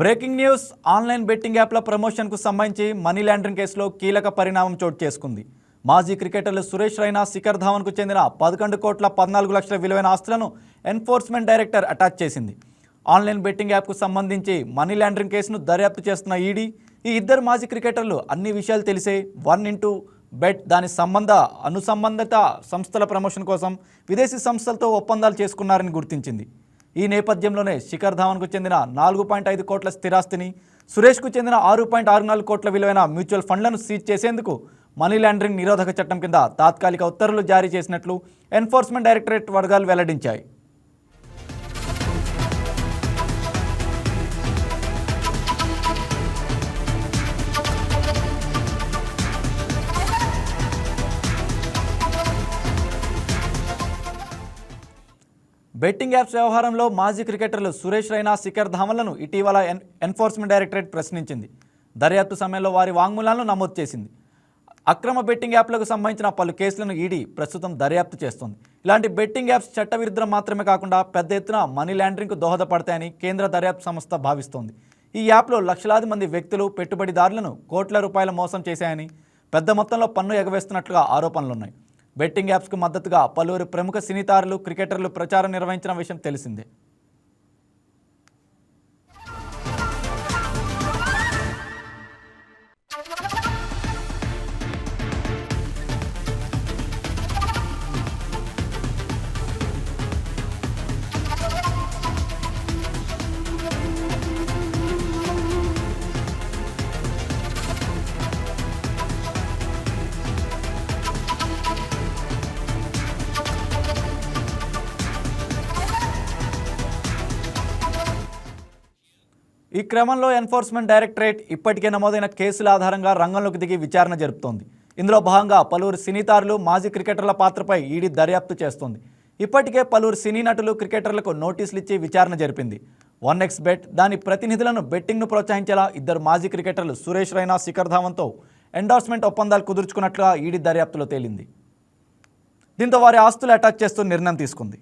Breaking news online betting యాప్ల ప్రమోషన్కు సంబంధించి money laundering కేసులో కీలక పరిణామం చోటు చేసుకుంది. మాజీ క్రికెటర్లు సురేష్ రైనా శిఖర్ ధావన్కు చెందిన పదకొండు కోట్ల పద్నాలుగు లక్షల విలువైన ఆస్తులను ఎన్ఫోర్స్మెంట్ డైరెక్టర్ అటాచ్ చేసింది. ఆన్లైన్ బెట్టింగ్ యాప్కు సంబంధించి మనీ లాండరింగ్ కేసును దర్యాప్తు చేస్తున్న ఈడీ ఈ ఇద్దరు మాజీ క్రికెటర్లు అన్ని విషయాలు తెలిసే వన్ ఇంటూ బెట్ దాని సంబంధ అనుసంబంధిత సంస్థల ప్రమోషన్ కోసం విదేశీ సంస్థలతో ఒప్పందాలు చేసుకున్నారని గుర్తించింది. ఈ నేపథ్యంలోనే శిఖర్ ధావన్కు చెందిన నాలుగు పాయింట్ ఐదు కోట్ల స్థిరాస్తిని సురేష్కు చెందిన ఆరు పాయింట్ ఆరు నాలుగు కోట్ల విలువైన మ్యూచువల్ ఫండ్లను సీజ్ చేసేందుకు మనీ లాండరింగ్ నిరోధక చట్టం కింద తాత్కాలిక ఉత్తర్వులు జారీ చేసినట్లు ఎన్ఫోర్స్మెంట్ డైరెక్టరేట్ వర్గాలు వెల్లడించాయి. బెట్టింగ్ యాప్స్ వ్యవహారంలో మాజీ క్రికెటర్లు సురేష్ రైనా శిఖర్ ధామన్లను ఇటీవల ఎన్ ఎన్ఫోర్స్మెంట్ డైరెక్టరేట్ ప్రశ్నించింది. దర్యాప్తు సమయంలో వారి వాంగ్మూలాలను నమోదు చేసింది. అక్రమ బెట్టింగ్ యాప్లకు సంబంధించిన పలు కేసులను ఈడీ ప్రస్తుతం దర్యాప్తు చేస్తోంది. ఇలాంటి బెట్టింగ్ యాప్స్ చట్టవిరుద్ధం మాత్రమే కాకుండా పెద్ద ఎత్తున మనీ ల్యాండరింగ్కు దోహదపడతాయని కేంద్ర దర్యాప్తు సంస్థ భావిస్తోంది. ఈ యాప్లో లక్షలాది మంది వ్యక్తులు పెట్టుబడిదారులను కోట్ల రూపాయల మోసం చేశాయని పెద్ద మొత్తంలో పన్ను ఎగవేస్తున్నట్లుగా ఆరోపణలున్నాయి. బెట్టింగ్ యాప్స్కు మద్దతుగా పలువురు ప్రముఖ సినీతారులు క్రికెటర్లు ప్రచారం నిర్వహించిన విషయం తెలిసిందే. ఈ క్రమంలో ఎన్ఫోర్స్మెంట్ డైరెక్టరేట్ ఇప్పటికే నమోదైన కేసుల ఆధారంగా రంగంలోకి దిగి విచారణ జరుపుతోంది. ఇందులో భాగంగా పలువురు సినీతారులు మాజీ క్రికెటర్ల పాత్రపై ఈడీ దర్యాప్తు చేస్తోంది. ఇప్పటికే పలువురు సినీ నటులు క్రికెటర్లకు నోటీసులు ఇచ్చి విచారణ జరిపింది. వన్ ఎక్స్ బెట్ దాని ప్రతినిధులను బెట్టింగ్ను ప్రోత్సహించేలా ఇద్దరు మాజీ క్రికెటర్లు సురేష్ రైనా శిఖర్ ధావన్తో ఎండార్స్మెంట్ ఒప్పందాలు కుదుర్చుకున్నట్లుగా ఈడీ దర్యాప్తులో తేలింది. దీంతో వారి ఆస్తులు అటాచ్ చేస్తూ నిర్ణయం తీసుకుంది.